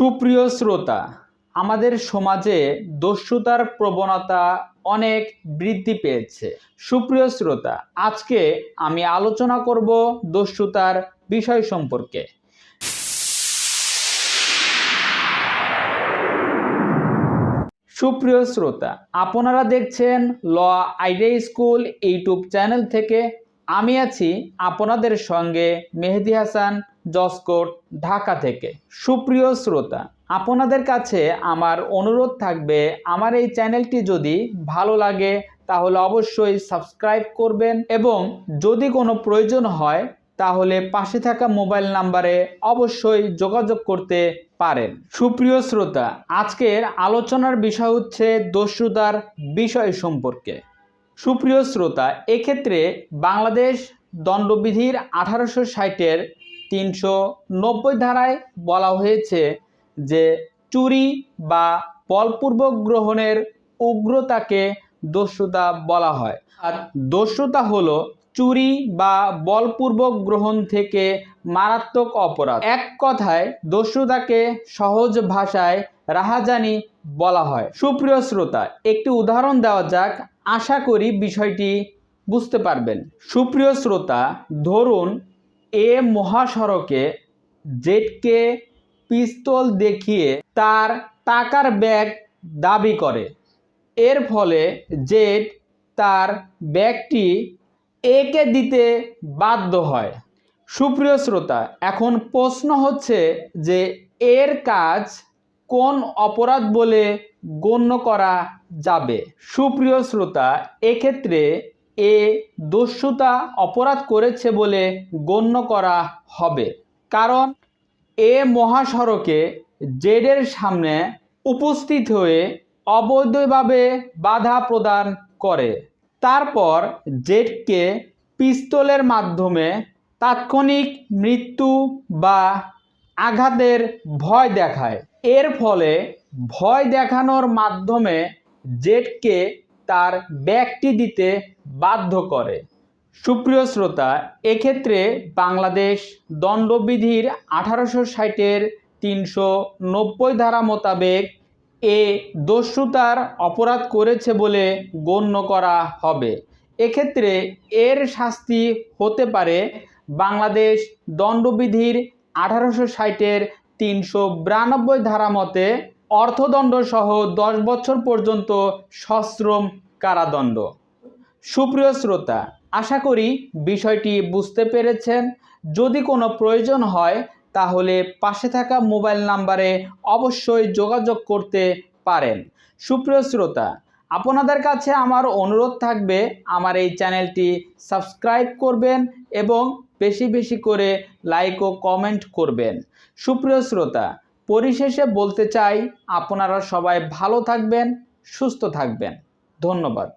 সুপ্রিয় শ্রোতা, আমাদের সমাজে দস্যুতার প্রবণতা অনেক বৃদ্ধি পেয়েছে। সুপ্রিয় শ্রোতা, আজকে আমি আলোচনা করব দস্যুতার বিষয় সম্পর্কে। সুপ্রিয় শ্রোতা, আপনারা দেখছেন law idea school YouTube channel থেকে আমি আছি আপনাদের সঙ্গে মেহেদি হাসান জসকোট ঢাকা থেকে। সুপ্রিয় শ্রোতা, আপনাদের কাছে আমার অনুরোধ থাকবে, আমার এই চ্যানেলটি যদি ভালো লাগে, তাহলে অবশ্যই সাবস্ক্রাইব করবেন এবং যদি কোনো প্রয়োজন হয়, তাহলে পাশে থাকা মোবাইল নাম্বারে অবশ্যই যোগাযোগ করতে পারেন। সুপ্রিয় শ্রোতা, আজকের আলোচনার বিষয় হচ্ছে দস্যুতার বিষয় সম্পর্কে। সুপ্রিয় শ্রোতা, এক্ষেত্রে বাংলাদেশ দণ্ডবিধির আঠারোশো ষাটের তিনশো নব্বই ধারায় বলা হয়েছে যে চুরি বা বলপূর্বক গ্রহণের উগ্রতাকে দস্যুতা বলা হয়। আর দস্যুতা হলো চুরি বা বলপূর্বক গ্রহণ থেকে মারাত্মক অপরাধ। এক কথায় দস্যুতাকে সহজ ভাষায় রাহাজানি বলা হয়। সুপ্রিয় শ্রোতা, একটি উদাহরণ দেওয়া যাক। আশা করি বিষয়টি বুঝতে পারবেন। সুপ্রিয় শ্রোতা, ধরুন এ মহাসড়কে জেটকে পিস্তল দেখিয়ে তার টাকার ব্যাগ দাবি করে। এর ফলে জেট তার ব্যাগটি একে দিতে বাধ্য হয়। সুপ্রিয় শ্রোতা, এখন প্রশ্ন হচ্ছে যে এর কাজ কোন অপরাধ বলে গণ্য করা যাবে? সুপ্রিয় শ্রোতা, এক্ষেত্রে এ দস্যুতা অপরাধ করেছে বলে গণ্য করা হবে। কারণ এ মহাসড়কে জেডের সামনে উপস্থিত হয়ে অবৈধভাবে বাধা প্রদান করে। তারপর জেডকে পিস্তলের মাধ্যমে তাৎক্ষণিক মৃত্যু বা আঘাতের ভয় দেখায়। এর ফলে ভয় দেখানোর মাধ্যমে জেটকে তার ব্যাগটি দিতে বাধ্য করে। সুপ্রিয় শ্রোতা, এক্ষেত্রে বাংলাদেশ দণ্ডবিধির আঠারোশো ষাটের তিনশো নব্বই ধারা মোতাবেক এ দস্যুতার অপরাধ করেছে বলে গণ্য করা হবে। এক্ষেত্রে এর শাস্তি হতে পারে বাংলাদেশ দণ্ডবিধির আঠারোশো ষাটের তিনশো বিরানব্বই ধারা মতে অর্থদণ্ড সহ দশ বছর পর্যন্ত সশ্রম কারাদণ্ড। সুপ্রিয় শ্রোতা, আশা করি বিষয়টি বুঝতে পেরেছেন। যদি কোনো প্রয়োজন হয় তাহলে পাশে থাকা মোবাইল নাম্বারে অবশ্যই যোগাযোগ করতে পারেন। সুপ্রিয় শ্রোতা, আপনাদের কাছে আমার অনুরোধ থাকবে আমার এই চ্যানেলটি সাবস্ক্রাইব করবেন এবং বেশি বেশি করে লাইক ও কমেন্ট করবেন। সুপ্রিয় শ্রোতা, পরিশেষে বলতে চাই, আপনারা সবাই ভালো থাকবেন, সুস্থ থাকবেন। ধন্যবাদ।